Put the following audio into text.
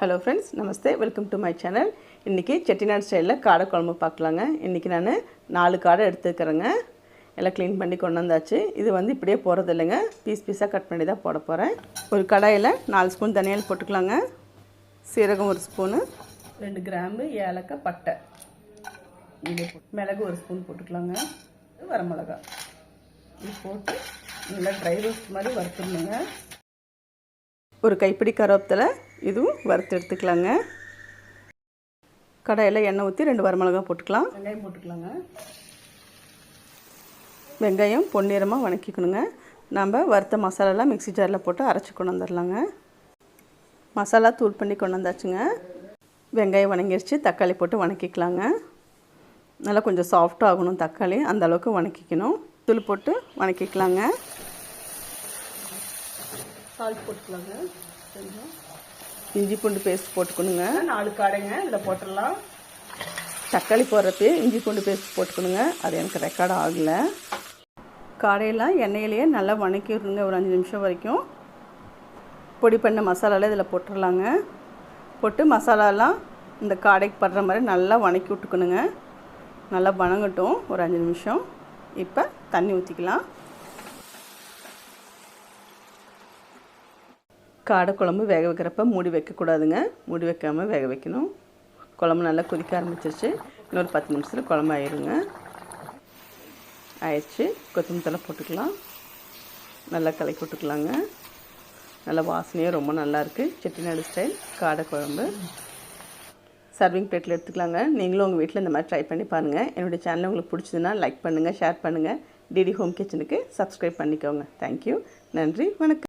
Hello friends namaste welcome to my channel இன்றைக்கி செட்டிநாடு ஸ்டைலில் காடை குழம்பு பார்க்கலாங்க. இன்றைக்கி நான் நாலு காடை எடுத்துக்கிறேங்க. எல்லாம் க்ளீன் பண்ணி கொண்டு வந்தாச்சு. இது வந்து இப்படியே போகிறது இல்லைங்க. பீஸ் பீஸாக கட் பண்ணி தான் போட போகிறேன் ஒரு கடாயில் நாலு ஸ்பூன் தனியால் போட்டுக்கலாங்க. சீரகம் ஒரு ஸ்பூனு ரெண்டு கிராம்பு ஏலக்காய் பட்டை. இது மிளகு ஒரு ஸ்பூன் போட்டுக்கலாங்க. வரமிளகா இது போட்டு நல்லா ட்ரை ரோஸ்ட் மாதிரி வறுத்துடணுங்க. ஒரு கைப்பிடி கருவேப்பிலை இதுவும் வறுத்து எடுத்துக்கலாங்க. கடாயில் எண்ணெய் ஊற்றி ரெண்டு வரமிளகா போட்டுக்கலாம். வெங்காயம் போட்டுக்கலாங்க. வெங்காயம் பொன்னிறமாக வணக்கிக்கணுங்க. நம்ம வறுத்த மசாலாலாம் மிக்ஸி ஜாரில் போட்டு அரைச்சி கொண்டு வந்துடலாங்க மசாலா தூள் பண்ணி கொண்டு வந்தாச்சுங்க. வெங்காயம் வணங்கிடுச்சு தக்காளி போட்டு வணக்கிக்கலாங்க. நல்லா கொஞ்சம் சாஃப்டாக ஆகணும் தக்காளி அந்த அளவுக்கு வணக்கிக்கணும். தூள் போட்டு வணக்கிக்கலாங்க. சால்ட் போட்டுக்கலாங்க. கொஞ்சம். இஞ்சி பூண்டு பேஸ்ட் போட்டுக்கணுங்க. நாலு காடைங்க. இதில் போட்டுடலாம். தக்காளி போடுறப்பே இஞ்சி பூண்டு பேஸ்ட் போட்டுக்கணுங்க. அது எனக்கு ரெக்கார்ட் ஆகலை. காடையெல்லாம் எண்ணெயிலேயே நல்லா வணக்கிடுங்க. ஒரு அஞ்சு நிமிஷம் வரைக்கும். பொடி பண்ண மசாலாலாம் இதில் போட்டுடலாங்க. போட்டு மசாலாலாம் இந்த காடைக்கு படுற மாதிரி நல்லா வணக்கி விட்டுக்கணுங்க. நல்லா வணங்கட்டும். ஒரு அஞ்சு நிமிஷம். இப்போ தண்ணி ஊற்றிக்கலாம். காடை குழம்பு வேக வைக்கிறப்ப மூடி வைக்கக்கூடாதுங்க. மூடி வைக்காமல் வேக வைக்கணும். குழம்பு நல்லா கொதிக்க ஆரம்பிச்சிருச்சு. இன்னொரு பத்து நிமிஷத்தில் குழம்பு ஆயிருங்க. ஆயிடுச்சு கொத்தமல்லி தலை போட்டுக்கலாம். நல்லா கலக்கி விட்டுக்கலாங்க. நல்லா வாசனையும் ரொம்ப நல்லாயிருக்கு செட்டிநாடு ஸ்டைல் காடை குழம்பு. சர்விங் பிளேட்டில் எடுத்துக்கலாங்க. நீங்களும் உங்கள் வீட்டில் இந்த மாதிரி ட்ரை பண்ணி பாருங்கள் என்னுடைய சேனல் உங்களுக்கு பிடிச்சதுன்னா லைக் பண்ணுங்கள் ஷேர் பண்ணுங்கள் டிடி ஹோம் கிச்சனுக்கு சப்ஸ்கிரைப் பண்ணிக்கோங்க. தேங்க்யூ நன்றி. வணக்கம்.